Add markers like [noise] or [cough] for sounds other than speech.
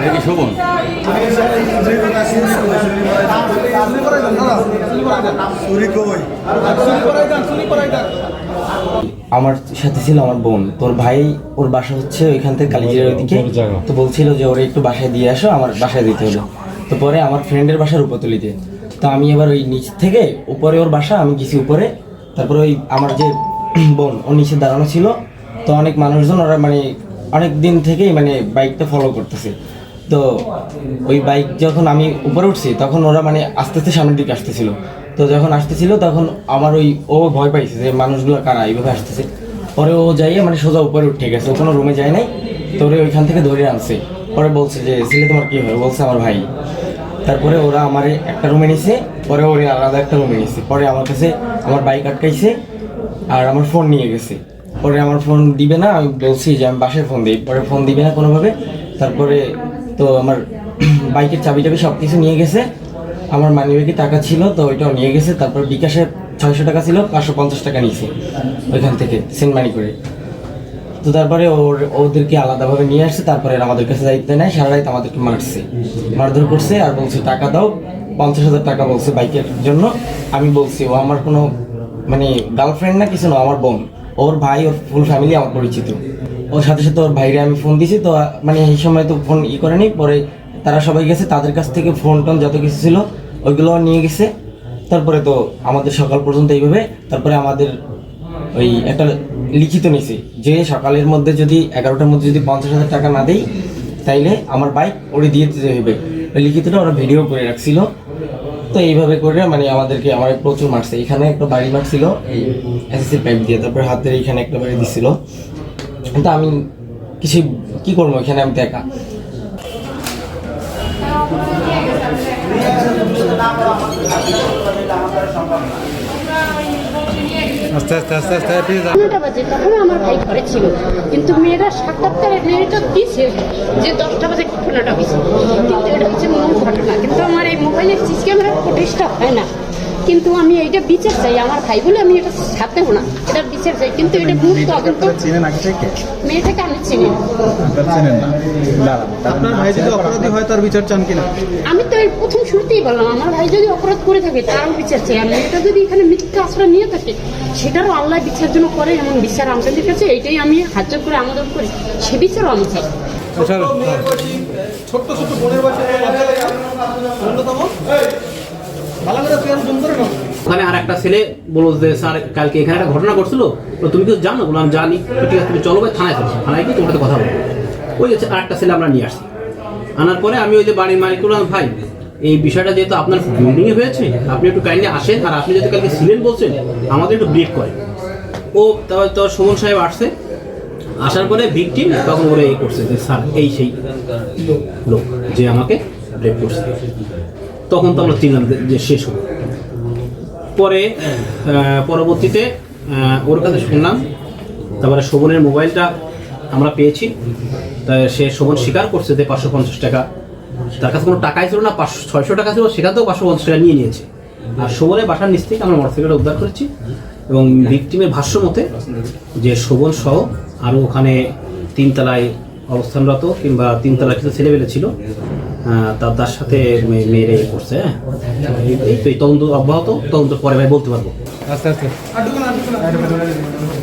ছাব্বিশ শোভন আমার সাথে ছিল আমার বোন। তোর ভাই ওর বাসা হচ্ছে ওইখান থেকে কালীজিরার ওইদিকে। তো বলছিল যে ওরে একটু বাসায় দিয়ে আসো আমার বাসায় দিতে হলো। তো পরে আমার ফ্রেন্ডের বাসার উপতলিতে তো আমি এবার ওই নিচ থেকে উপরে ওর বাসা আমি গেছি উপরে। তারপরে ওই আমার যে [clears throat] বোন ও নিচে দাঁড়ানো ছিল। তো অনেক মানুষজন ওরা মানে অনেক দিন থেকেই মানে বাইকটা ফলো করতেছে। তো ওই বাইক যখন আমি উপরে উঠছি, তখন ওরা মানে আস্তে আস্তে সামনের দিকে আসতেছিল। তো যখন আসতেছিল, তখন আমার ওই, ও ভয় পাইছে যে মানুষগুলো কারা, এইভাবে আসতেছে। পরে ও যাইয়ে মানে সোজা উপরে উঠে গেছে। ও কোনো রুমে যায় নাই। তো ওরে ওইখান থেকে ধরে আনছে। পরে বলছে যে, ছেলে, তোমার কি হয়? বলছে, আমার ভাই। তারপরে ওরা আমার একটা রুমে নিছে। পরে ওরে আলাদা একটা রুমে নিছে। পরে আমার কাছে আমার বাইক আটকাইছে। আর আমার ফোন নিয়ে গেছে। পরে আমার ফোন দিবে না, আমি বলছি যে আমি বাসায় ফোন দিই। পরে ফোন দিবে না কোনোভাবে। তারপরে তো আমার [clears throat] বাইকের চাবি টাবি সব কিছু নিয়ে গেছে। আমার মানি ব্যাগে টাকা ছিল, তো ওইটাও নিয়ে গেছে। তারপর বিকাশে ছয়শো টাকা ছিল, পাঁচশো পঞ্চাশ টাকা নিয়েছে ওইখান থেকে সেন্ট মানি করে। তো তারপরে ওর, ওদেরকে আলাদাভাবে নিয়ে আসছে, তারপরে আমাদের কাছে দায়িত্ব নেয় সারা রাত আমাদেরকে মারছে। মারধর করছে আর বলছে, টাকা দাও। পঞ্চাশ হাজার টাকা বলছে বাইকের জন্য। আমি বলছি, ও আমার কোনো মানে গার্লফ্রেন্ড না কিছু না, আমার বোন। ওর ভাই, ওর ফুল ফ্যামিলি আমার পরিচিত। ওর সাথে সাথে ওর ভাইরে আমি ফোন দিছি, তো মানে এই সময় তো ফোন ই করেনি, পরে তারা সবাই গেছে, তাদের কাছ থেকে ফোন টোন যত কিছু ছিল, ওইগুলো নিয়ে গেছে। তারপরে তো আমাদের সকাল পর্যন্ত এইভাবে, তারপরে আমাদের ওই একটা লিখিত নিছি, যে সকালের মধ্যে যদি, এগারোটার মধ্যে যদি পঞ্চাশ হাজার টাকা না দেই, তাইলে আমার বাইক ওরে দিয়ে দিতে হবে ওই লিখিতটা ওরা ভিডিও করে রাখছিল। তো এইভাবে করে মানে আমাদেরকে, আমার প্রচুর মারছে এখানে একটা বাড়ি মারছিল এই এসএসসি পাইপ দিয়ে, তারপরে হাতের এখানে একটা বাড়ি দিছিল। কিন্তু আমি কিছু কি করব, এখানে আমি তো একা। আস্তে আস্তে আস্তে আস্তে নটা বাজে তখন আমার ভাই ঘরে ছিল। কিন্তু মেয়েরা সাক্ষাৎকারে মেয়েটা দিছে যে দশটা বাজে ঘটনাটা হয়েছে। কিন্তু এটা হচ্ছে মূল ঘটনা। কিন্তু আমার এই মোবাইলের সিসি ক্যামেরার প্রতিষ্ঠা হয় না। কিন্তু আমি এইটা বিচার চাই আমার ভাই বলে আমি এটা ছাড়তে না। এটা বিচার চাই কিন্তু এটা মূল তদন্ত চিনেন আগে থেকে? মেয়েটাকে আমি চিনি না। চিনেন না? আপনার ভাই যদি অপরাধী হয় তার বিচার চান কিনা? আমি তো এই প্রথম শুরুতেই বললাম আমার ভাই যদি অপরাধ করে থাকে তারও বিচার চাই। আর মেয়েটা যদি এখানে মিথ্যা আশ্রয় নিয়ে থাকে সেটারও আল্লাহ বিচার জন্য করে এমন বিচার আমাদের কাছে এইটাই আমি হাত জোর করে আমাদের করি। সে বিচারও আমি চাই। চলো ছোট্ট ছোট্ট বোনের বয়সে অন্যতম ভালো করে তুই জুম করে নাও ওখানে আর একটা ছেলে বলল যে, স্যার, কালকে এখানে একটা ঘটনা ঘটছিল। তুমি কি জানো? বললাম জানি। ঠিক আছে, তুমি চলো ভাই, থানায় চলো। থানায় গিয়ে তোমার কথা বলব। ওই যে আর একটা ছেলে আমরা নিয়ে আসছি। আনার পরে আমি ওই যে বাড়ির মালিক বললাম, ভাই, এই বিষয়টা যেহেতু আপনার বিল্ডিংয়ে হয়েছে, আপনি একটু কাইন্ডলি আসেন, আর আপনি যেহেতু কালকে ছিলেন বলছেন, আমাদের একটু ব্রেক করেন। ও তো সুমন সাহেব আসছে। আসার পরে ভিকটিম তখন ওরা এই করছে যে, স্যার, এই সেই লোক যে আমাকে ব্রেক করছে। তখন তো আমরা চিনলাম যে শেষ হলো পরে পরবর্তীতে ওর কাছে শুনলাম। তারপরে শোভনের মোবাইলটা আমরা পেয়েছি। তা সে শোভন স্বীকার করছে যে পাঁচশো পঞ্চাশ টাকা। তার কাছে কোনো টাকাই ছিল না, পাঁচশো, ছয়শো টাকা ছিল, সেখান থেকেও পাঁচশো পঞ্চাশ টাকা নিয়ে নিয়েছে। আর শোভনের বাসার নিচ থেকে আমরা মোটরসাইকেলটা উদ্ধার করেছি এবং ভিকটিমের ভাষ্য মতে যে শোভন সহ আরও ওখানে তিনতলায় অবস্থানরত কিংবা তিনতলায় কিছু ছেলেবেলে ছিল তার তার সাথে মেরে মেয়েরা ইয়ে করছে হ্যাঁ? এই- এই তো এই তদন্ত অব্যাহত তদন্ত পরে ভাই বলতে পারব। আস্তে আস্তে। আটুকুন আটুকুন